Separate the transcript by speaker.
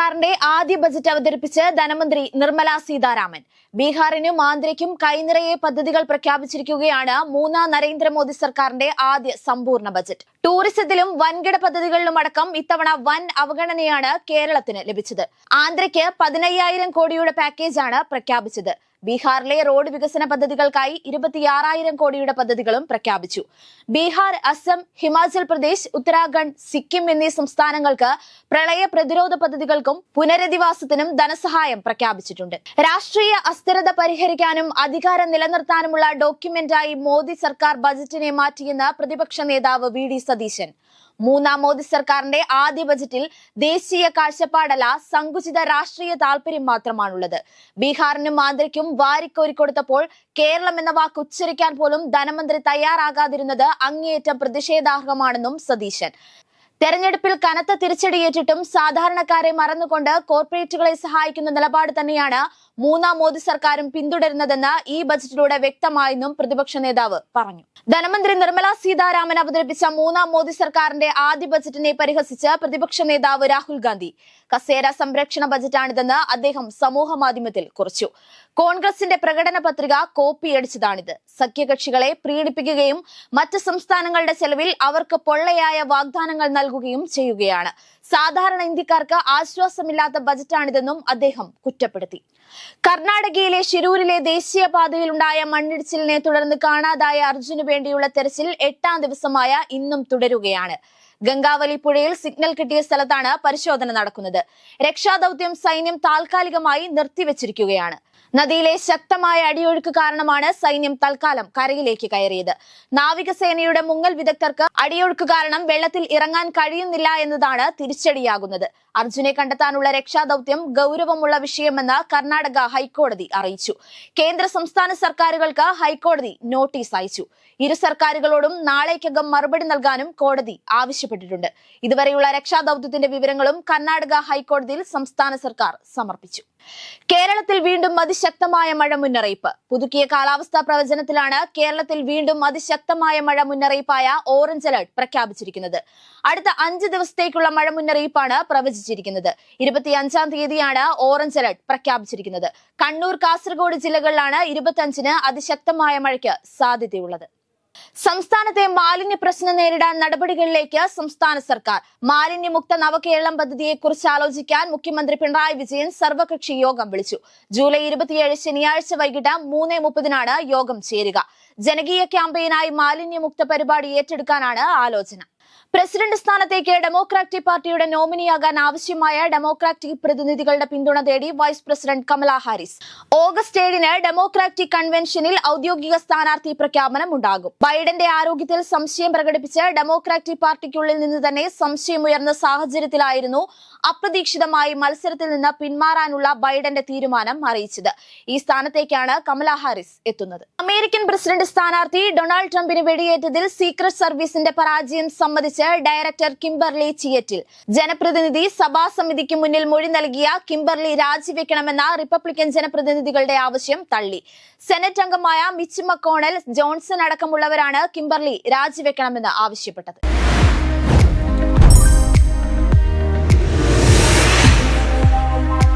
Speaker 1: സർക്കാരിന്റെ ആദ്യ ബജറ്റ് അവതരിപ്പിച്ച് ധനമന്ത്രി നിർമ്മല സീതാരാമൻ. ബീഹാറിനും ആന്ധ്രയ്ക്കും കൈനിറയെ പദ്ധതികൾ പ്രഖ്യാപിച്ചിരിക്കുകയാണ് മൂന്നാം നരേന്ദ്രമോദി സർക്കാരിന്റെ ആദ്യ സമ്പൂർണ ബജറ്റ്. ടൂറിസത്തിലും വൻകിട പദ്ധതികളിലും അടക്കം ഇത്തവണ വൻ അവഗണനയാണ് കേരളത്തിന് ലഭിച്ചത്. ആന്ധ്രയ്ക്ക് പതിനയ്യായിരം കോടിയുടെ പാക്കേജാണ് പ്രഖ്യാപിച്ചത്. ബീഹാറിലെ റോഡ് വികസന പദ്ധതികൾക്കായി ഇരുപത്തിയാറായിരം കോടിയുടെ പദ്ധതികളും പ്രഖ്യാപിച്ചു. ബീഹാർ അസം ഹിമാചൽ പ്രദേശ് ഉത്തരാഖണ്ഡ് സിക്കിം എന്നീ സംസ്ഥാനങ്ങൾക്ക് പ്രളയ പ്രതിരോധ പദ്ധതികൾക്കും പുനരധിവാസത്തിനും ധനസഹായം പ്രഖ്യാപിച്ചിട്ടുണ്ട്. രാഷ്ട്രീയ അസ്ഥിരത പരിഹരിക്കാനും അധികാരം നിലനിർത്താനുമുള്ള ഡോക്യുമെന്റായി മോദി സർക്കാർ ബജറ്റിനെ മാറ്റിയെന്ന് പ്രതിപക്ഷ നേതാവ് വി സതീശൻ. മൂന്നാം മോദി സർക്കാരിന്റെ ആദ്യ ബജറ്റിൽ ദേശീയ കാഴ്ചപ്പാടല്ല സങ്കുചിത രാഷ്ട്രീയ താല്പര്യം മാത്രമാണുള്ളത്. ബീഹാറിനും മാന്ത്രിക്കും വാരിക്കോരി കൊടുത്തപ്പോൾ കേരളം എന്ന വാക്ക് ഉച്ചരിക്കാൻ പോലും ധനമന്ത്രി തയ്യാറാകാതിരുന്നത് അങ്ങേയറ്റം പ്രതിഷേധാർഹമാണെന്നും സതീശൻ. തെരഞ്ഞെടുപ്പിൽ കനത്ത തിരിച്ചടിയേറ്റിട്ടും സാധാരണക്കാരെ മറന്നുകൊണ്ട് കോർപ്പറേറ്റുകളെ സഹായിക്കുന്ന നിലപാട് തന്നെയാണ് മൂന്നാം മോദി സർക്കാരും പിന്തുടരുന്നതെന്ന് ഈ ബജറ്റിലൂടെ വ്യക്തമായെന്നും പ്രതിപക്ഷ നേതാവ് പറഞ്ഞു. ധനമന്ത്രി നിർമ്മല സീതാരാമൻ അവതരിപ്പിച്ച മൂന്നാം മോദി സർക്കാരിന്റെ ആദ്യ ബജറ്റിനെ പരിഹസിച്ച് പ്രതിപക്ഷ നേതാവ് രാഹുൽ ഗാന്ധി. കസേര സംരക്ഷണ ബജറ്റാണിതെന്ന് അദ്ദേഹം സമൂഹ മാധ്യമത്തിൽ കുറിച്ചു. കോൺഗ്രസിന്റെ പ്രകടന പത്രിക കോപ്പിയടിച്ചതാണിത്. സഖ്യകക്ഷികളെ പ്രീണിപ്പിക്കുകയും മറ്റ് സംസ്ഥാനങ്ങളുടെ ചെലവിൽ അവർക്ക് പൊള്ളയായ വാഗ്ദാനങ്ങൾ നൽകുകയും ചെയ്യുകയാണ്. സാധാരണ ഇന്ത്യക്കാർക്ക് ആശ്വാസമില്ലാത്ത ബജറ്റാണിതെന്നും അദ്ദേഹം കുറ്റപ്പെടുത്തി. കർണാടകയിലെ ഷിരൂരിലെ ദേശീയപാതയിലുണ്ടായ മണ്ണിടിച്ചിലിനെ തുടർന്ന് കാണാതായ അർജുന് വേണ്ടിയുള്ള തെരച്ചിൽ എട്ടാം ദിവസമായ ഇന്നും തുടരുകയാണ്. ഗംഗാവലി പുഴയിൽ സിഗ്നൽ കിട്ടിയ സ്ഥലത്താണ് പരിശോധന നടക്കുന്നത്. രക്ഷാദൌത്യം സൈന്യം താൽക്കാലികമായി നിർത്തിവച്ചിരിക്കുകയാണ്. നദിയിലെ ശക്തമായ അടിയൊഴുക്ക് കാരണമാണ് സൈന്യം തൽക്കാലം കരയിലേക്ക് കയറിയത്. നാവികസേനയുടെ മുങ്ങൽ വിദഗ്ധർക്ക് അടിയൊഴുക്ക് കാരണം വെള്ളത്തിൽ ഇറങ്ങാൻ കഴിയുന്നില്ല എന്നതാണ് തിരിച്ചടിയാകുന്നത്. അർജുനെ കണ്ടെത്താനുള്ള രക്ഷാദൌത്യം ഗൗരവമുള്ള വിഷയമെന്ന് കർണാടക ഹൈക്കോടതി അറിയിച്ചു. കേന്ദ്ര സംസ്ഥാന സർക്കാരുകൾക്ക് ഹൈക്കോടതി നോട്ടീസ് അയച്ചു. ഇരു സർക്കാരുകളോടും നാളേക്കകം മറുപടി നൽകാനും കോടതി ആവശ്യപ്പെട്ടിട്ടുണ്ട്. ഇതുവരെയുള്ള രക്ഷാദൌത്യത്തിന്റെ വിവരങ്ങളും കർണാടക ഹൈക്കോടതിയിൽ സംസ്ഥാന സർക്കാർ സമർപ്പിച്ചു. കേരളത്തിൽ വീണ്ടും അതിശക്തമായ മഴ മുന്നറിയിപ്പ്. പുതുക്കിയ കാലാവസ്ഥാ പ്രവചനത്തിലാണ് കേരളത്തിൽ വീണ്ടും അതിശക്തമായ മഴ മുന്നറിയിപ്പായ ഓറഞ്ച് അലർട്ട് പ്രഖ്യാപിച്ചിരിക്കുന്നത്. അടുത്ത അഞ്ച് ദിവസത്തേക്കുള്ള മഴ മുന്നറിയിപ്പാണ് പ്രവചിച്ചിരിക്കുന്നത്. ഇരുപത്തിയഞ്ചാം തീയതിയാണ് ഓറഞ്ച് അലർട്ട് പ്രഖ്യാപിച്ചിരിക്കുന്നത്. കണ്ണൂർ കാസർഗോഡ് ജില്ലകളിലാണ് ഇരുപത്തിയഞ്ചിന് അതിശക്തമായ മഴയ്ക്ക് സാധ്യതയുള്ളത്. സംസ്ഥാനത്തെ മാലിന്യ പ്രശ്നം നേരിടാൻ നടപടികളിലേക്ക് സംസ്ഥാന സർക്കാർ. മാലിന്യമുക്ത നവകേരളം പദ്ധതിയെ കുറിച്ച് ആലോചിക്കാൻ മുഖ്യമന്ത്രി പിണറായി വിജയൻ സർവകക്ഷി യോഗം വിളിച്ചു. ജൂലൈ ഇരുപത്തിയേഴ് ശനിയാഴ്ച വൈകിട്ട് മൂന്ന് മുപ്പതിനാണ് യോഗം ചേരുക. ജനകീയ ക്യാമ്പയിനായി മാലിന്യമുക്ത പരിപാടി ഏറ്റെടുക്കാനാണ് ആലോചന. പ്രസിഡന്റ് സ്ഥാനത്തേക്ക് ഡെമോക്രാറ്റിക് പാർട്ടിയുടെ നോമിനിയാകാൻ ആവശ്യമായ ഡെമോക്രാറ്റിക് പ്രതിനിധികളുടെ പിന്തുണ തേടി vice president Kamala Harris. August ഏഴിന് ഡെമോക്രാറ്റിക് കൺവെൻഷനിൽ ഔദ്യോഗിക സ്ഥാനാർത്ഥി പ്രഖ്യാപനം ഉണ്ടാകും. ബൈഡന്റെ ആരോഗ്യത്തിൽ സംശയം പ്രകടിപ്പിച്ച് ഡെമോക്രാറ്റിക് പാർട്ടിക്കുള്ളിൽ നിന്ന് തന്നെ സംശയമുയർന്ന സാഹചര്യത്തിലായിരുന്നു അപ്രതീക്ഷിതമായി മത്സരത്തിൽ നിന്ന് പിന്മാറാനുള്ള ബൈഡന്റെ തീരുമാനം അറിയിച്ചത്. ഈ സ്ഥാനത്തേക്കാണ് കമല ഹാരിസ് എത്തുന്നത്. അമേരിക്കൻ പ്രസിഡന്റ് സ്ഥാനാർത്ഥി ഡൊണാൾഡ് ട്രംപിന് വെടിയേറ്റതിൽ സീക്രട്ട് സർവീസിന്റെ പരാജയം സംബന്ധിച്ച് ഡയറക്ടർ കിംബർലി ചിയറ്റിൽ. ജനപ്രതിനിധി സഭാ സമിതിക്ക് മുന്നിൽ മൊഴി നൽകിയ കിംബർലി രാജിവെക്കണമെന്ന റിപ്പബ്ലിക്കൻ ജനപ്രതിനിധികളുടെ ആവശ്യം തള്ളി. സെനറ്റ് അംഗമായ മിച്ച് മക്കോണൽ ജോൺസൺ അടക്കമുള്ളവരാണ് കിംബർലി രാജിവെക്കണമെന്ന് ആവശ്യപ്പെട്ടത്.